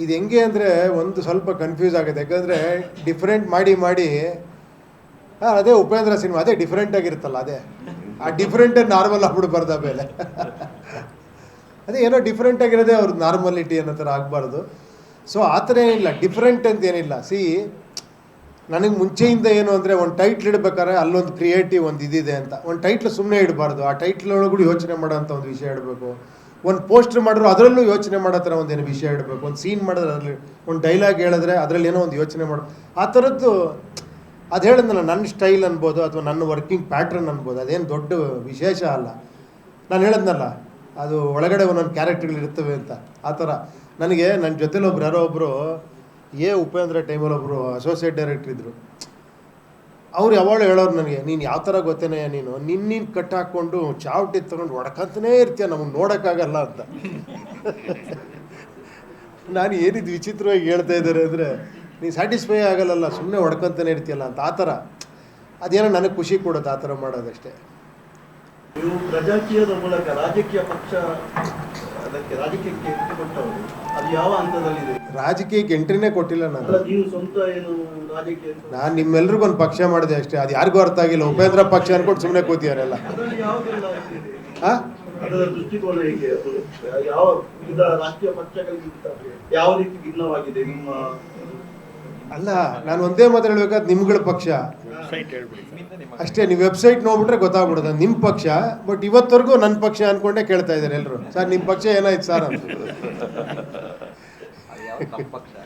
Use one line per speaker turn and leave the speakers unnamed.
ಇದು ಹೆಂಗೆ ಅಂದರೆ ಒಂದು ಸ್ವಲ್ಪ ಕನ್ಫ್ಯೂಸ್ ಆಗುತ್ತೆ. ಯಾಕಂದರೆ ಡಿಫ್ರೆಂಟ್ ಮಾಡಿ ಮಾಡಿ ಹಾಂ ಅದೇ ಉಪೇಂದ್ರ ಸಿನಿಮಾ, ಅದೇ ಡಿಫ್ರೆಂಟ್ ಆಗಿರುತ್ತಲ್ಲ, ಅದೇ. ಆ ಡಿಫ್ರೆಂಟೇ ನಾರ್ಮಲ್ ಆಗ್ಬಿಡ್ಬಾರ್ದು ಆಮೇಲೆ ಅದೇ ಏನೋ ಡಿಫ್ರೆಂಟ್ ಆಗಿರೋದೇ ಅವ್ರದ್ದು ನಾರ್ಮಲಿಟಿ ಅನ್ನೋ ಥರ ಆಗಬಾರ್ದು. ಸೊ ಆ ಥರ ಏನಿಲ್ಲ. ಡಿಫ್ರೆಂಟ್ ಅಂತ ಏನಿಲ್ಲ. ಸಿ ನನಗೆ ಮುಂಚೆಯಿಂದ ಏನು ಅಂದರೆ ಒಂದು ಟೈಟ್ಲ್ ಇಡಬೇಕಾದ್ರೆ ಅಲ್ಲೊಂದು ಕ್ರಿಯೇಟಿವ್ ಒಂದು ಇದಿದೆ ಅಂತ. ಒಂದು ಟೈಟ್ಲ್ ಸುಮ್ಮನೆ ಇಡಬಾರ್ದು. ಆ ಟೈಟ್ಲ್ ಒಳಗೂ ಯೋಚನೆ ಮಾಡೋಂಥ ಒಂದು ವಿಷಯ ಇಡಬೇಕು. ಒಂದು ಪೋಸ್ಟರ್ ಮಾಡಿದ್ರು ಅದರಲ್ಲೂ ಯೋಚನೆ ಮಾಡೋ ಥರ ಒಂದೇನು ವಿಷಯ ಇಡಬೇಕು. ಒಂದು ಸೀನ್ ಮಾಡಿದ್ರೆ ಅದರಲ್ಲಿ ಒಂದು ಡೈಲಾಗ್ ಹೇಳಿದ್ರೆ ಅದರಲ್ಲಿ ಏನೋ ಒಂದು ಯೋಚನೆ ಮಾಡೋ, ಆ ಥರದ್ದು ಅದು ಹೇಳಿದ್ನಲ್ಲ ನನ್ನ ಸ್ಟೈಲ್ ಅನ್ಬೋದು ಅಥವಾ ನನ್ನ ವರ್ಕಿಂಗ್ ಪ್ಯಾಟ್ರನ್ ಅನ್ಬೋದು. ಅದೇನು ದೊಡ್ಡ ವಿಶೇಷ ಅಲ್ಲ. ನಾನು ಹೇಳಿದ್ನಲ್ಲ, ಅದು ಒಳಗಡೆ ಒಂದೊಂದು ಕ್ಯಾರೆಕ್ಟರ್ಗಳು ಇರ್ತವೆ ಅಂತ. ಆ ಥರ. ನನಗೆ ನನ್ನ ಜೊತೆಲಿ ಒಬ್ರು ಯಾರೋ ಒಬ್ಬರು ಎ ಉಪೇಂದ್ರ ಟೈಮಲ್ಲಿ ಒಬ್ಬರು ಅಸೋಸಿಯೇಟ್ ಡೈರೆಕ್ಟರ್ ಇದ್ದರು ಅವ್ರು ಯಾವಾಗ ಹೇಳೋರು ನನಗೆ, ನೀನು ಯಾವ ಥರ ಗೊತ್ತೇನೆ ನೀನು? ನಿನ್ನ ನೀನು ಕಟ್ ಹಾಕ್ಕೊಂಡು ಚಾವಟಿ ತೊಗೊಂಡು ಹೊಡ್ಕಂತನೇ ಇರ್ತೀಯ, ನಮಗೆ ನೋಡೋಕ್ಕಾಗಲ್ಲ ಅಂತ. ನಾನು ಏನಿದು ವಿಚಿತ್ರವಾಗಿ ಹೇಳ್ತಾ ಇದ್ದಾರೆ ಅಂದರೆ, ನೀನು ಸ್ಯಾಟಿಸ್ಫೈ ಆಗಲ್ಲಲ್ಲ ಸುಮ್ಮನೆ ಹೊಡ್ಕೊಂತಾನೆ ಇರ್ತೀಯಲ್ಲ ಅಂತ. ಆ ಥರ. ಅದೇನೋ ನನಗೆ ಖುಷಿ ಕೊಡುತ್ತೆ ಆ ಥರ ಮಾಡೋದಷ್ಟೇ.
ನೀವು ಪ್ರಜಾಕೀಯದ ಮೂಲಕ ರಾಜಕೀಯ ಪಕ್ಷ ಅದಕ್ಕೆ ರಾಜಕೀಯಕ್ಕೆ ಎಂಟ್ರಿ ಕೊಟ್ಟವರು ಅದು ಯಾವ ಹಂತದಲ್ಲಿದೆ?
ರಾಜಕೀಯಕ್ಕೆ ಎಂಟ್ರಿನೇ ಕೊಟ್ಟಿಲ್ಲ ನಾನು.
ಅಲ್ಲ ನೀವು ಸ್ವಂತ ಏನು ರಾಜಕೀಯ
ನಾನು ನಿಮ್ಮೆಲ್ಲರಿಗೂ ಒಂದು ಪಕ್ಷ ಮಾಡಿದೆ ಅಷ್ಟೇ. ಅದು ಯಾರಿಗೂ ಅರ್ಥ ಆಗಿಲ್ಲ. ಉಪೇಂದ್ರ ಪಕ್ಷ ಅನ್ಕೊಂಡು ಸುಮ್ಮನೆ ಕೂತಿಯಾರೆಲ್ಲ
ಅದರಲ್ಲಿ ಯಾವುದೆಲ್ಲ ಇದೆ?
ಆ?
ಅದರ ದೃಷ್ಟಿಕೋನ ಹೇಗೆ? ಅದು ಯಾವ ವಿವಿಧ ರಾಷ್ಟ್ರೀಯ ಪಕ್ಷಗಳಿಗಿಂತ ಯಾವ ರೀತಿ ಭಿನ್ನವಾಗಿದೆ ನಿಮ್ಮ
ಅಲ್ಲ ನಾನು ಒಂದೇ ಮಾತು ಹೇಳ್ಬೇಕಾದ್ರೆ ನಿಮ್ಗಳ ಪಕ್ಷ. ಅಷ್ಟೇ ನೀವು ವೆಬ್ಸೈಟ್ ನೋಡ್ಬಿಟ್ರೆ ಗೊತ್ತಾಗ್ಬಿಡುತ್ತೆ. ನಿಮ್ಮ ಪಕ್ಷ ಬಟ್ ಇವತ್ತವರೆಗೂ ನನ್ನ ಪಕ್ಷ ಅನ್ಕೊಂಡೇ ಕೇಳ್ತಾ ಇದ್ದಾರೆ ಎಲ್ಲರೂ ಸರ್ ನಿಮ್ಮ ಪಕ್ಷ ಏನಾಯ್ತು ಸರ್ ಅಂತ.
ಯಾವ ಪಕ್ಷ?